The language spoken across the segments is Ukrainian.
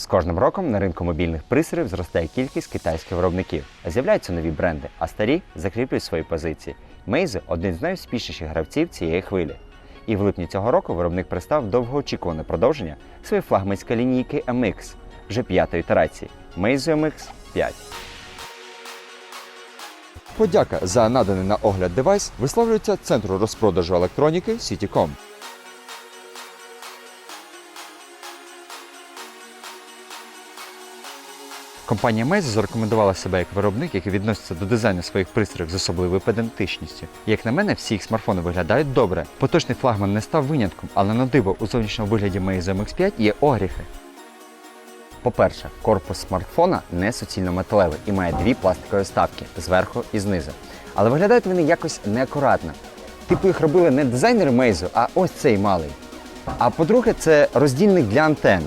З кожним роком на ринку мобільних пристроїв зростає кількість китайських виробників. З'являються нові бренди, а старі закріплюють свої позиції. Meizu – один з найуспішніших гравців цієї хвилі. І в липні цього року виробник представив довгоочікуване продовження своєї флагманської лінійки MX, вже п'ятої ітерації Meizu MX 5. Подяка за наданий на огляд девайс висловлюється Центру розпродажу електроніки Сітіком. Компанія Meizu зарекомендувала себе як виробник, який відноситься до дизайну своїх пристроїв з особливою педантичністю. І, як на мене, всі їх смартфони виглядають добре. Поточний флагман не став винятком, але на диво у зовнішньому вигляді Meizu MX5 є огріхи. По-перше, корпус смартфона не суцільно металевий і має дві пластикові вставки зверху і знизу. Але виглядають вони якось неакуратно. Типу їх робили не дизайнери Meizu, а ось цей малий. А по-друге, це роздільник для антенн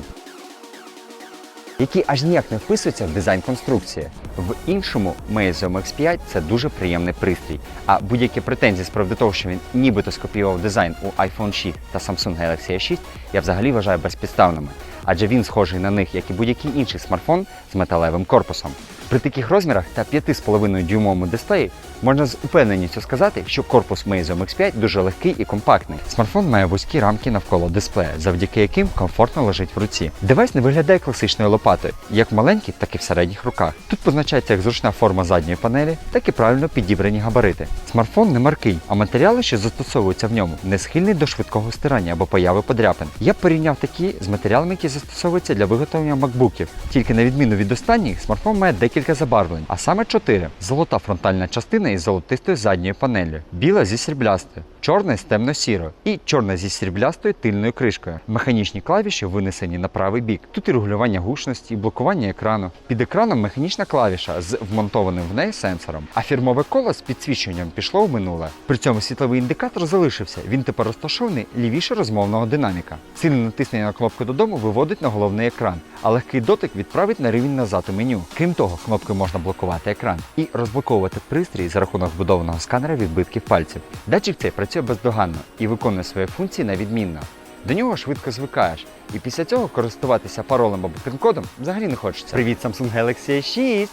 який аж ніяк не вписуються в дизайн конструкції. В іншому Meizu MX5 це дуже приємний пристрій. А будь-які претензії з приводу того, що він нібито скопіював дизайн у iPhone 6 та Samsung Galaxy a 6, я взагалі вважаю безпідставними, адже він схожий на них, як і будь-який інший смартфон з металевим корпусом. При таких розмірах та 5,5 дюймовому дисплеї можна з упевненістю сказати, що корпус Meizu MX5 дуже легкий і компактний. Смартфон має вузькі рамки навколо дисплея, завдяки яким комфортно лежить в руці. Девайс не виглядає класичною лопатою, як в маленьких, так і в середніх руках. Тут позначається як зручна форма задньої панелі, так і правильно підібрані габарити. Смартфон не маркий, а матеріали, що застосовуються в ньому, не схильні до швидкого стирання або появи подряпин. Я порівняв такі з матеріалами, які застосовуються для виготовлення макбуків. Тільки на відміну від останніх, смартфон має декілька забарвлень, а саме чотири: золота фронтальна частина із золотистою задньою панеллю, біла зі сріблястою, чорна з темно-сірою і чорна зі сріблястою тильною кришкою. Механічні клавіші винесені на правий бік. Тут і регулювання гучності, і блокування екрану. Під екраном механічна клавіша з вмонтованим в неї сенсором, а фірмове коло з підсвічуванням пішло в минуле. При цьому світловий індикатор залишився. Він тепер розташований лівіше розмовного динаміка. Сильне натиснення на кнопку додому виводить на головний екран, а легкий дотик відправить на рівень назад у меню. Крім того, кнопкою можна блокувати екран і розблоковувати пристрій за рахунок вбудованого сканера відбитків пальців. Датчик цей працює бездоганно і виконує свої функції на відмінно. До нього швидко звикаєш, і після цього користуватися паролем або пін-кодом взагалі не хочеться. Привіт, Samsung Galaxy S6!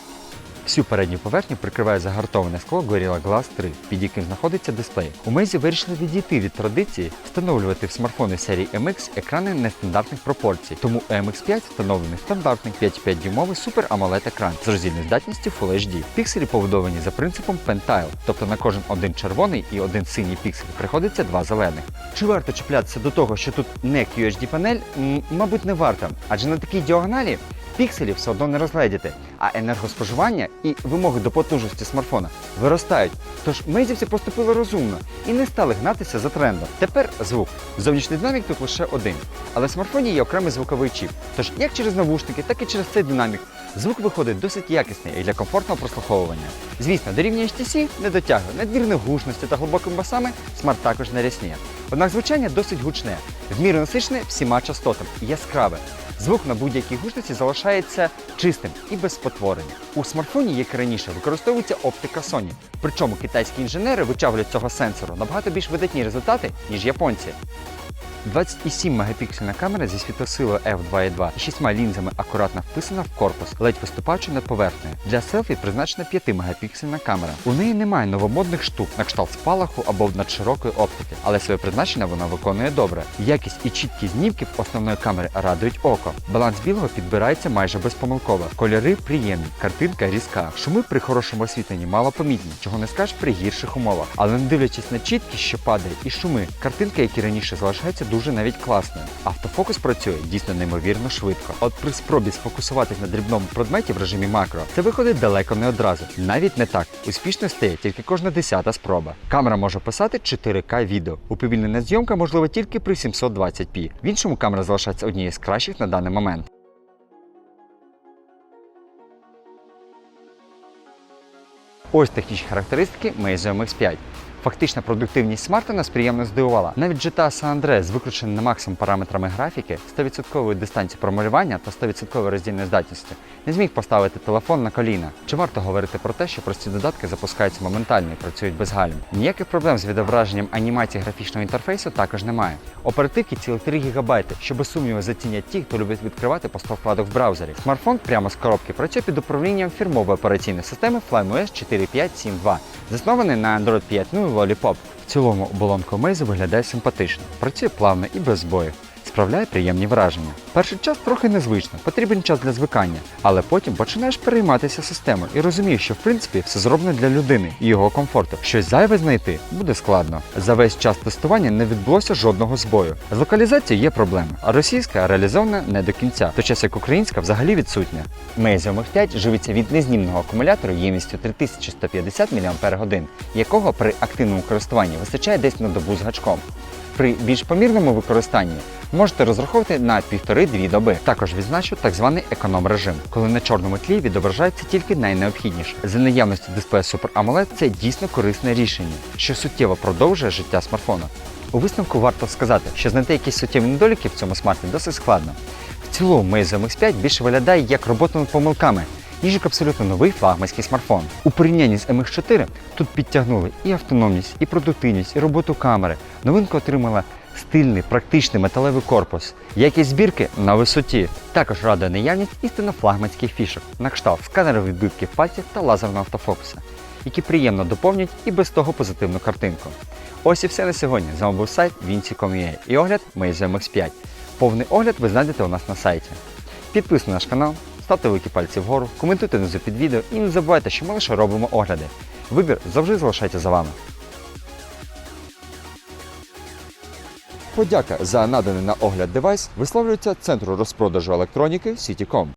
Всю передню поверхню прикриває загартоване скло Gorilla Glass 3, під яким знаходиться дисплей. У Meizu вирішили відійти від традиції встановлювати в смартфони серії MX екрани нестандартних пропорцій. Тому у MX5 встановлений стандартний 5,5 дюймовий Super AMOLED екран з роздільною здатністю Full HD. Пікселі побудовані за принципом Pentile, тобто на кожен один червоний і один синій піксель приходиться два зелених. Чи варто чіплятися до того, що тут не QHD панель? Мабуть, не варто, адже на такій діагоналі пікселів все одно не розгледіти, а енергоспоживання і вимоги до потужності смартфона виростають. Тож мейзівці поступили розумно і не стали гнатися за трендом. Тепер звук. Зовнішній динамік тут лише один. Але в смартфоні є окремий звуковий чіп. Тож як через навушники, так і через цей динамік звук виходить досить якісний і для комфортного прослуховування. Звісно, до рівня HTC не дотягує надмірної гучності та глибокими басами смарт також не рясніє. Однак звучання досить гучне, в міру насичене всіма частотами яскраве. Звук на будь-якій гучності залишається чистим і без спотворення. У смартфоні, як і раніше, використовується оптика Sony. Причому китайські інженери вичавлюють цього сенсору набагато більш видатні результати, ніж японці. 27 мегапіксельна камера зі світлосилою f2.2 і 6 лінзами акуратно вписана в корпус, ледь виступаючи над поверхнею. Для селфі призначена 5 мегапіксельна камера. У неї немає новомодних штук на кшталт спалаху або надширокої оптики, але своє призначення вона виконує добре. Якість і чіткість знімків основної камери радують око. Баланс білого підбирається майже безпомилково. Кольори приємні, картинка різка. Шуми при хорошому освітленні мало помітні, чого не скажеш при гірших умовах. Але не дивлячись на чіткість, що падає, і шуми, картинка, як і раніше, залишається дуже навіть класною. Автофокус працює дійсно неймовірно швидко. От при спробі сфокусуватись на дрібному предметі в режимі макро, це виходить далеко не одразу. Навіть не так. Успішно стає тільки кожна десята спроба. Камера може писати 4К відео. Уповільнена зйомка можлива тільки при 720p. В іншому камера залишається однією з кращих на даний момент. Ось технічні характеристики Meizu MX5. Фактична продуктивність смарта нас приємно здивувала. Навіть GTA San Andreas з викрученими на максимум параметрами графіки, 100% дистанцією промалювання та 100% роздільною здатністю не зміг поставити телефон на коліна. Чи варто говорити про те, що прості додатки запускаються моментально і працюють без гальм? Ніяких проблем з відображенням анімації графічного інтерфейсу також немає. Оперативки цілі 3 ГБ, що без сумніву зацінять ті, хто любить відкривати по 100 вкладок в браузері. Смартфон прямо з коробки працює під управлінням фірмової операційної системи FlyMOS 4572, заснований на Android 5.0 Lollipop. В цілому оболонка Мейзи виглядає симпатично, працює плавно і без збоїв. Справляє приємні враження. Перший час трохи незвично, потрібен час для звикання, але потім починаєш перейматися системою і розумієш, що в принципі все зроблено для людини і його комфорту. Щось зайве знайти буде складно. За весь час тестування не відбулося жодного збою. З локалізацією є проблеми, а російська реалізована не до кінця, той час як українська взагалі відсутня. Meizu MX5 живиться від незнімного акумулятора ємністю 3150 мАч, якого при активному користуванні вистачає десь на добу з гачком. При більш помірному використанні можете розраховувати на 1,5-2 доби. Також відзначу так званий економ режим, коли на чорному тлі відображається тільки найнеобхідніше. За наявності дисплея Super AMOLED це дійсно корисне рішення, що суттєво продовжує життя смартфона. У висновку варто сказати, що знайти якісь суттєві недоліки в цьому смарті досить складно. В цілому Meizu MX5 більше виглядає як робота над помилками, ніж як абсолютно новий флагманський смартфон. У порівнянні з MX4 тут підтягнули і автономність, і продуктивність, і роботу камери. Новинка отримала стильний, практичний металевий корпус, якість збірки на висоті. Також радує наявність істинно флагманських фішок на кшталт сканерів відбитків пальців та лазерного автофокуса, які приємно доповнять і без того позитивну картинку. Ось і все на сьогодні. З вами був сайт Vinci.com.ua і огляд Meizu MX5. Повний огляд ви знайдете у нас на сайті. Підписуйтесь на наш канал, ставте великі пальці вгору, коментуйте внизу під відео і не забувайте, що ми лише робимо огляди. Вибір завжди залишається за вами. Подяка за наданий на огляд девайс висловлюється Центру розпродажу електроніки Сітіком.